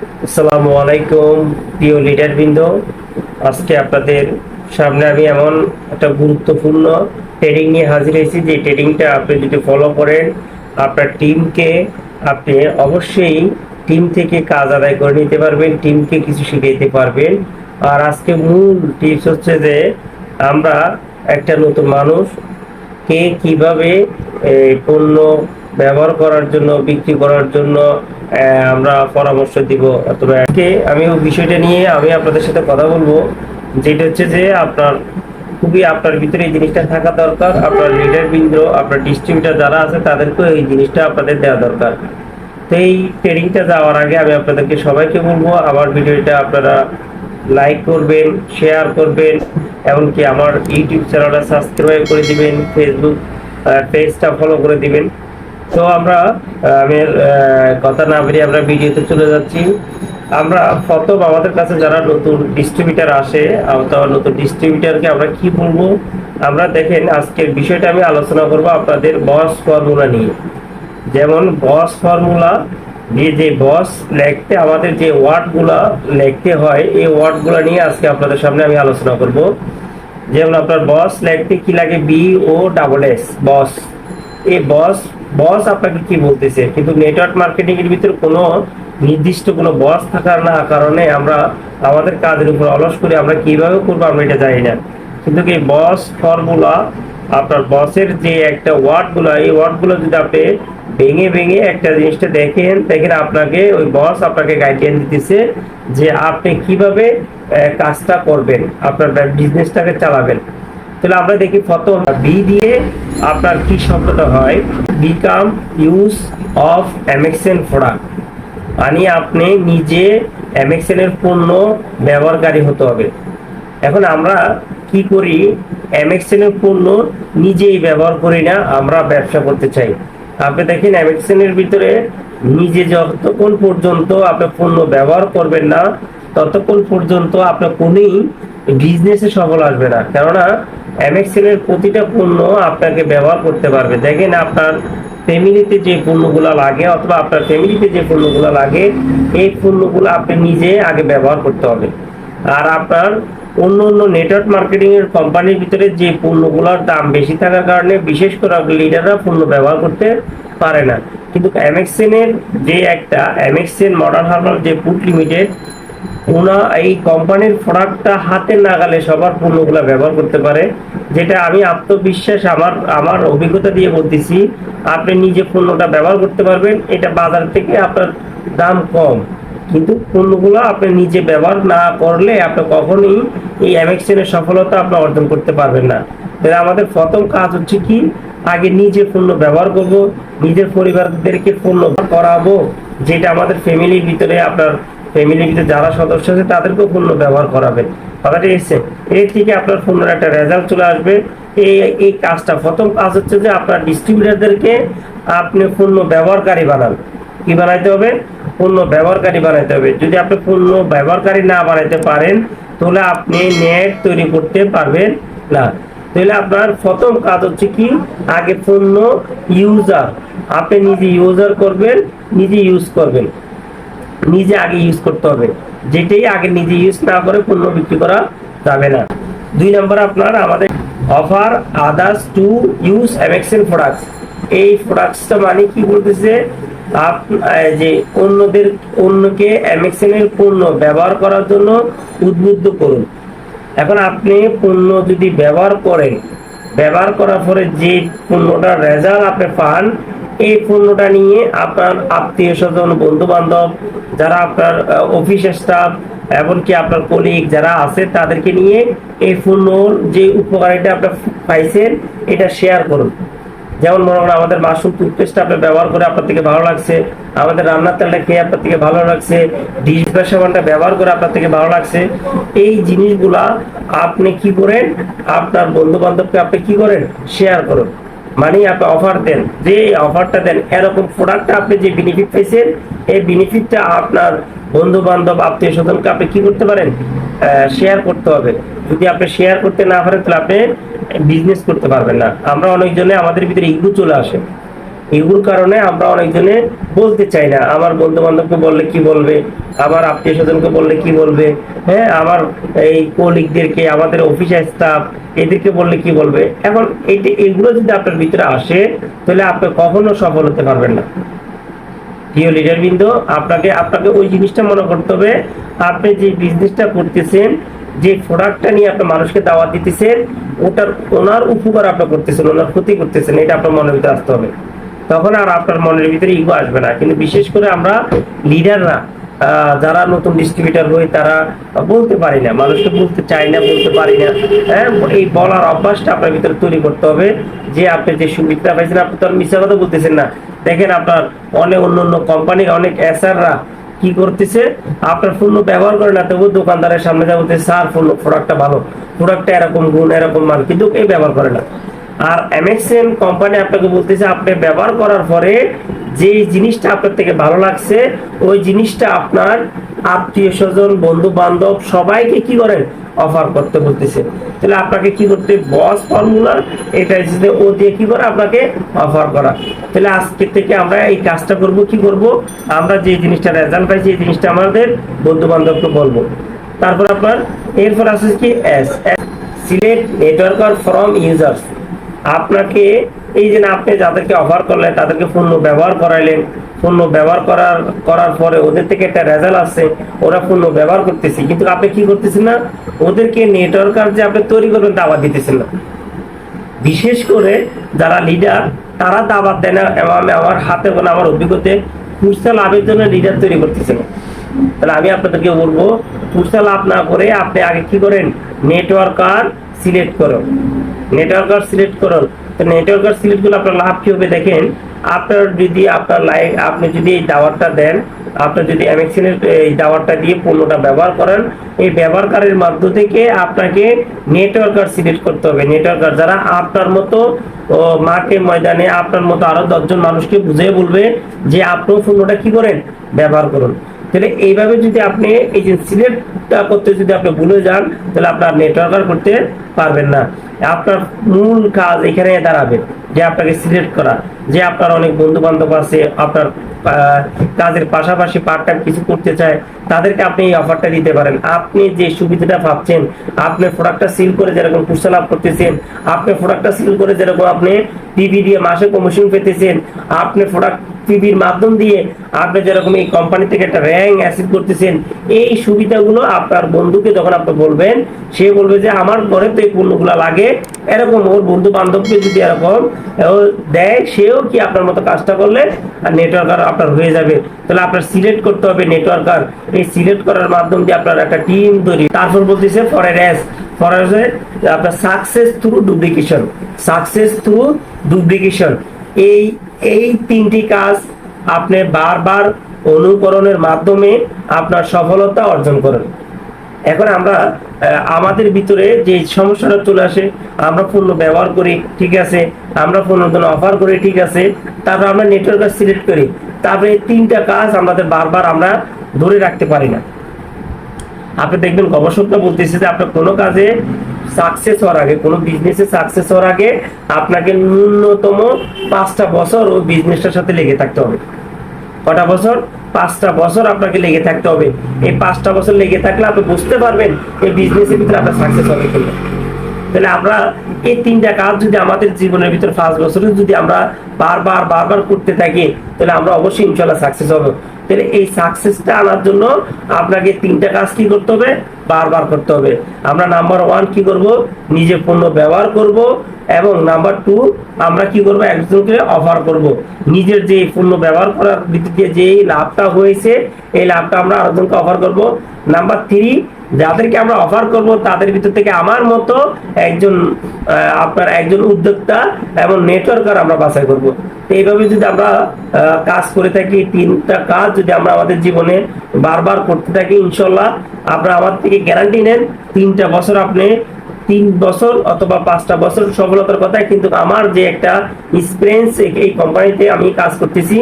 আসসালামু আলাইকুম, প্রিয় লিডার বৃন্দ আজকে আপনাদের সামনে আমি এমন একটা গুরুত্বপূর্ণ ট্রেডিং নিয়ে হাজির হয়েছি যে ট্রেডিংটা আপনি যদি ফলো করেন, আপনার টিমকে আপনি অবশ্যই টিম থেকে কাজ আদায় করে নিতে পারবেন টিমকে কিছু শিখাইতে পারবেন। আর আজকে মূল টিপস হচ্ছে যে আমরা একটা নতুন মানুষ, কে কীভাবে পণ্য ব্যবহার করার জন্য, বিক্রি করার জন্য আমরা পরামর্শ দিব অথবা আমি ওই বিষয়টা নিয়ে আমি আপনাদের সাথে কথা বলব। যেটা হচ্ছে যে আপনার, খুবই আপনার ভিতরে এই জিনিসটা থাকা দরকার, আপনার লিডার বৃন্দ, আপনার ডিস্ট্রিবিউটার যারা আছে তাদেরকেও এই জিনিসটা আপনাদের দেওয়া দরকার। তো এই ট্রেনিংটা যাওয়ার আগে আমি আপনাদেরকে সবাইকে বলব, আমার ভিডিওটা আপনারা লাইক করবেন শেয়ার করবেন, এমনকি আমার ইউটিউব চ্যানেলটা সাবস্ক্রাইব করে দিবেন ফেসবুক পেজটা ফলো করে দিবেন। তো আমরা আমি কথা না বেরিয়ে আমরা ভিডিওতে চলে যাচ্ছি। আমরা প্রথম আমাদের কাছে যারা নতুন ডিস্ট্রিবিউটার আসে, অথবা নতুন ডিস্ট্রিবিউটারকে আমরা কি বলব, আমরা দেখেন আজকের বিষয়টা আমি আলোচনা করব আপনাদের বস ফর্মুলা নিয়ে। যেমন বস ফর্মুলা দিয়ে যে বস লিখতে, আমাদের যে ওয়ার্ডগুলা লিখতে হয়, এই ওয়ার্ডগুলা নিয়ে আজকে আপনাদের সামনে আমি আলোচনা করব। যেমন আপনার বস লিখতে কি লাগে? B O double S boss এই বস বস আপনাকে কি বলতেছে? কিন্তু নেটওয়ার্ক মার্কেটিং এর ভিতরে কোনো নির্দিষ্ট কোনো বস থাকার না কারণে আমরা আমাদের কাজের উপর অলস করে আমরা কীভাবে করব আমরা এটা জানি না। কিন্তু এই বস ফর্মুলা আপনার বসের যে একটা ওয়ার্ডগুলো, এই ওয়ার্ডগুলো যদি আপনি ভেঙে ভেঙে একটা জিনিসটা দেখেন দেখেন আপনাকে ওই বস আপনাকে গাইডলাইন দিতেছে যে আপনি কীভাবে কাজটা করবেন, আপনার বিজনেসটাকে চালাবেন। তাহলে আমরা দেখি প্রথম বি দিয়ে আপনার কি শব্দটা হয়? Become use of MXN product মানে আপনি নিজে এর পণ্য ব্যবহারকারী হতে হবে। এখন আমরা কি করি? এর পণ্য নিজেই ব্যবহার করি না, আমরা ব্যবসা করতে চাই। আপনি দেখেন এর ভিতরে নিজে যতক্ষণ পর্যন্ত আপনি পণ্য ব্যবহার করবেন না, ততক্ষণ পর্যন্ত আপনার কোনই বিজনেসে সফল আসবে না। কেননা এমএক্সএল এর প্রতিটা পণ্য আপনাকে ব্যবহার করতে পারবে। দেখেন আপনার ফ্যামিলিতে যে পণ্যগুলো লাগে অথবা আপনার ফ্যামিলিতে যে পণ্যগুলো লাগে, এই পণ্যগুলো আপনি নিজে আগে ব্যবহার করতে হবে। আর আপনার অন্য অন্য নেটওয়ার্ক মার্কেটিং এর কোম্পানির ভিতরে যে পণ্যগুলোর দাম বেশি থাকার কারণে বিশেষ করে লিডাররা পণ্য ব্যবহার করতে পারে না। কিন্তু এমএক্সএন এর যে একটা এমএক্সএন মডার্ন হার্বাল যে ফুড লিমিটেড ওনা এই কোম্পানির প্রোডাক্টটা হাতে নাগালে সবার পণ্যগুলো ব্যবহার করতে পারে, যেটা আমি আত্মবিশ্বাস আমার আমার অভিজ্ঞতা দিয়ে বলতেছি, আপনি নিজে পণ্যটা ব্যবহার করতে পারবেন, এটা বাজার থেকে আপনার দাম কম। কিন্তু পণ্যগুলো আপনি নিজে ব্যবহার না করলে আপনি কখনোই এই এমএক্সএন সফলতা আপনি অর্জন করতে পারবেন না। তাহলে আমাদের প্রথম কাজ হচ্ছে কি, আগে নিজে পণ্য ব্যবহার করব, নিজের পরিবারদেরকে পণ্য করাবো, যেটা আমাদের ফ্যামিলির ভিতরে আপনার ফ্যামিলির ভিতরে যারা সদস্য আছে, তাদেরকেও পণ্য ব্যবহার করাবেন কথাটা এসছে এর থেকে আপনার পণ্যের একটা রেজাল্ট চলে আসবে। এই এই কাজটা প্রথম কাজ হচ্ছে যে আপনার ডিস্ট্রিবিউটারদেরকে আপনি পণ্য ব্যবহারকারী বানান। কি বানাইতে হবে? পণ্য ব্যবহারকারী বানাইতে হবে। যদি আপনি পণ্য ব্যবহারকারী না বানাইতে পারেন, তাহলে আপনি নেট তৈরি করতে পারবেন না। তাহলে আপনার প্রথম কাজ হচ্ছে কি? আগে পণ্য ইউজার আপনি নিজে ইউজার করবেন, নিজে ইউজ করবেন। নিজে আগে ইউজ করতে হবে। যেটাই আগে নিজে ইউজ না করে পণ্য বিক্রি করা যাবে না। দুই নম্বর আপনার আমাদের offer others to use MXL products এই প্রোডাক্টসটা মানে কি বলতেছে? যে অন্যদের, অন্যকে এর পণ্য ব্যবহার করার জন্য উদ্বুদ্ধ করুন। এখন আপনি পণ্য যদি ব্যবহার করেন, ব্যবহার করার পরে যে পণ্যটার রেজাল্ট আপনি পান এই পণ্যটা নিয়ে আপনার আত্মীয় স্বজন বন্ধু বান্ধব যারা আপনার অফিস স্টাফ এমনকি আপনার কলিগ যারা আছে, তাদেরকে নিয়ে এই পণ্যর যে উপকারিতা আপনার পাইছেন, এটা শেয়ার করুন। যেমন মনে করেন আমাদের মাশরুম টুথপেস্টটা আপনি ব্যবহার করে আপনার থেকে ভালো লাগছে, আমাদের রান্নার তেলটা খেয়ে আপনার থেকে ভালো লাগছে ডিশ সাবানটা ব্যবহার করে আপনার থেকে ভালো লাগছে, এই জিনিসগুলা আপনি কি করেন? আপনার বন্ধু বান্ধবকে আপনি কি করেন? শেয়ার করুন। মানে আপনি অফার দেন যে অফারটা দেন, এরকম প্রোডাক্টটা আপনি যে বেনিফিট পেয়েছেন, এই বেনিফিটটা আপনার বন্ধু বান্ধব আত্মীয় স্বজনকে আপনি কি করতে পারেন? শেয়ার করতে হবে। যদি আপনি শেয়ার করতে না পারেন, তাহলে আপনি বিজনেস করতে পারবেন না। আমরা অনেকজনে আমাদের ভিতরে ইগো চলে আসে। এগুলোর কারণে আমরা অনেকজনে বলতে চাই না। আমার বন্ধু বান্ধবকে বললে কি বলবে? আমার আত্মীয় স্বজনকে বললে কি বলবে? হ্যাঁ আমার এই কলিগদেরকে, আমাদের অফিস স্টাফ এদেরকে বললে কি বলবে? এখন এইটা, এগুলো যদি আপনার ভিতরে আসে, তাহলে আপনি কখনো সফল হতে পারবেন না। প্রিয় লিডার বৃন্দ আপনাকে আপনাকে ওই জিনিসটা মনে করতে হবে, আপনি যে বিজনেসটা করতেছেন, যে প্রোডাক্টটা নিয়ে আপনার মানুষকে দাওয়াত দিতেছেন, ওটার ওনার উপকার আপনি করতেছেন, ওনার ক্ষতি করতেছেন, এটা আপনার মনের ভিতরে আসতে হবে। তখন আর আপনার মনের ভিতরে ইগো আসবে না। কিন্তু বিশেষ করে আমরা লিডাররা যারা নতুন ডিস্ট্রিবিউটার হই, তারা বলতে পারি না। মানুষকে বলতে চাই না, বলতে পারি না। হ্যাঁ এই বলার অভ্যাসটা আপনার ভিতরে তৈরি করতে হবে যে আপনি যে সুবিধা পাইছেন, আপনি তো আর মিথ্যা কথা বলতেছেন না। দেখেন আপনার অনেক অন্য অন্য কোম্পানির অনেক এসআররা কি করতেছে? আপনার পণ্য ব্যবহার করে না তবু দোকানদারের সামনে যা বলতে স্যার পণ্য প্রোডাক্টটা ভালো। প্রোডাক্টটা এরকম গুণ, এরকম মান। কিন্তু এই ব্যবহার করে না। আর এমএক্সএন কোম্পানি আপনাকে বলতেছে, আপনি ব্যবহার করার পরে যে জিনিসটা আপনার থেকে ভালো লাগছে, ওই জিনিসটা আপনার আত্মীয় স্বজন বন্ধু বান্ধব সবাইকে কি করেন? অফার করতে বলতেছে। তাহলে আপনাকে কি করতে বস ফর্মুলা এটা হচ্ছে ও দিয়ে কি করে আপনাকে অফার করা। তাহলে আজকে থেকে আমরা এই কাজটা করব, কি করব? আমরা যে জিনিসটা রেজাল্ট পাইছি, এই জিনিসটা আমাদের বন্ধু বান্ধবকে বলব। তারপর আপনার, এরপর আছে কি? S select networker from users আপনাকে, এই যে আপনি যাদেরকে অফার করলেন, তাদেরকে পণ্য ব্যবহার করাইলেন পণ্য ব্যবহার করার করার পরে ওদের থেকে একটা রেজাল্ট আসছে, ওরা পণ্য ব্যবহার করতেছে। কিন্তু আপনি কি করতেছেন না? ওদেরকে নেটওয়ার্কার যে আপনি তৈরি করবেন, দাওয়াত দিতেছেন না। বিশেষ করে যারা লিডার তারা দাবাত দেয় না, এবং আমি আমার হাতে গোনা, আমার অভিজ্ঞতায় খুচরা লাভের জন্য লিডার তৈরি করতেছে না। তাহলে আমি আপনাদেরকে বলব খুচরা লাভ না করে আপনি আগে কি করেন? নেটওয়ার্কার সিলেক্ট করুন নেটওয়ার্কার সিলেক্ট করুন তো নেটওয়ার্কার সিলেক্ট করলে আপনার লাভ কি হবে দেখেন? আপনার যদি আপনার লাইফ আপনি যদি এই টাওয়ারটা দেন, আপনি যদি এমএক্সিনের এই টাওয়ারটা দিয়ে পণ্যটা ব্যবহার করেন, এই ব্যবহারকারীর মাধ্য থেকে আপনাকে নেটওয়ার্কার সিলেক্ট করতে হবে। নেটওয়ার্কার যারা আপনার মতো মাঠে ময়দানে আপনার মতো আরও দশজন মানুষকে বুঝিয়ে বলবে যে আপনিও পণ্যটা কি করেন? ব্যবহার করুন। তাহলে এইভাবে যদি আপনি এই যে সিলেক্টটা করতে যদি আপনি ভুলে যান, তাহলে আপনার নেটওয়ার্কার করতে পারবেন না। আপনার মূল কাজ এখানে দাঁড়াবে, যে আপনাকে সিলেক্ট করা। যে আপনার অনেক বন্ধু বান্ধব আছে, আপনার কাজের পাশাপাশি পার্ট টাইম কিছু করতে চায়, তাদেরকে আপনি এই অফারটা দিতে পারেন। আপনি যে সুবিধাটা পাচ্ছেন আপনি প্রোডাক্টটা সিল করে যেরকম খুচরা লাভ করতেছেন, আপনি প্রোডাক্টটা সিল করে যেরকম আপনি টিভি দিয়ে মাসে কমিশন পেতেছেন, আপনি প্রোডাক্ট টিভির মাধ্যম দিয়ে আপনি যেরকম এই কোম্পানি থেকে একটা র্যাঙ্ক অ্যাসিড করতেছেন, এই সুবিধাগুলো আপনার বন্ধুকে যখন আপনি বলবেন, সে বলবে যে আমার ঘরে তো এই পণ্যগুলো লাগে, এরকম ওর বন্ধু বান্ধবকে যদি এরকম দেয়, সেও কি আপনার মতো কাজটা করলে আর নেটওয়ার্কার আপনার হয়ে যাবে। তাহলে আপনার সিলেক্ট করতে হবে নেটওয়ার্কার এই সিলেক্ট করার মাধ্যম দিয়ে আপনার একটা টিম তৈরি। তারপর বলতেছে ফরের এস ফরের আপনার success through duplication success through duplication এই এই তিনটি কাজ আপনি বারবার অনুকরণের মাধ্যমে আপনার সফলতা অর্জন করেন। এখন আমরা আমাদের ভিতরে যে সমস্যাটা চলে আসে, আমরা পণ্য ব্যবহার করি, ঠিক আছে, আমরা পণ্য অফার করি, ঠিক আছে, তারপর আমরা নেটওয়ার্ক সিলেক্ট করি, তারপরে তিনটা কাজ আমাদের বারবার আমরা ধরে রাখতে পারি না। আপনি দেখবেন গবেষকরা বলতেছে যে আপনার কোনো কাজে সাকসেস হওয়ার আগে, কোনো বিজনেসে সাকসেস হওয়ার আগে আপনাকে ন্যূনতম পাঁচটা বছর ওই বিজনেসটার সাথে লেগে থাকতে হবে। কটা বছর? পাঁচটা বছর আপনাকে লেগে থাকতে হবে। এই পাঁচটা বছর লেগে থাকলে আপনি বুঝতে পারবেন এই বিজনেসের ভিতরে আপনার সাকসেস হবে কিনা। তাহলে আমরা এই তিনটা কাজ যদি আমাদের জীবনের ভিতরে পাঁচ বছরে যদি আমরা বারবার বারবার করতে থাকি, তাহলে আমরা অবশ্যই ইনশাল্লাহ সাকসেস হব। তাহলে এই সাকসেসটা আনার জন্য আপনাকে তিনটা কাজ কি করতে হবে? বারবার করতে হবে। আমরা নাম্বার ওয়ান কি করব? নিজে পণ্য ব্যবহার করব এবং নাম্বার টু আমরা কি করব? একজনকে অফার করব। নিজের যে পণ্য ব্যবহার করার ভিত্তিতে যে লাভটা হয়েছে, এই লাভটা আমরা আরেকজনকে অফার করব। নাম্বার থ্রি যাদেরকে আমরা অফার করব, তাদের ভিতর থেকে আমার মতো একজন আপনার একজন উদ্যোক্তা এবং নেটওয়ার্কার আমরা বাছাই করব। এইভাবে যদি আমরা কাজ করে থাকি, তিনটা কাজ যদি আমরা আমাদের জীবনে বারবার করতে থাকি ইনশাল্লাহ আপনারা আমার থেকে গ্যারান্টি নেন, তিনটা বছর আপনি তিন বছর অথবা পাঁচটা বছর সফলতার কথা, কিন্তু আমার যে একটা এক্সপিরিয়েন্স এই কোম্পানিতে আমি কাজ করতেছি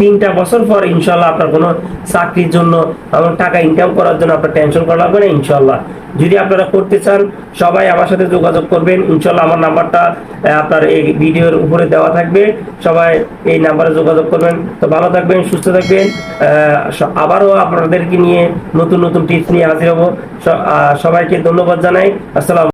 তিনটা বছর পর ইনশাল্লাহ আপনার কোনো চাকরির জন্য আমার টাকা ইনকাম করার জন্য আপনার টেনশন করা লাগবে না ইনশাল্লাহ যদি আপনারা করতে চান, সবাই আমার সাথে যোগাযোগ করবেন। ইনশাল্লাহ আমার নাম্বারটা আপনার এই ভিডিওর উপরে দেওয়া থাকবে। সবাই এই নাম্বারে যোগাযোগ করবেন। তো ভালো থাকবেন, সুস্থ থাকবেন। আবারও আপনাদেরকে নিয়ে নতুন নতুন টিপস নিয়ে হাজির হব। সবাইকে ধন্যবাদ জানাই। আসসালাম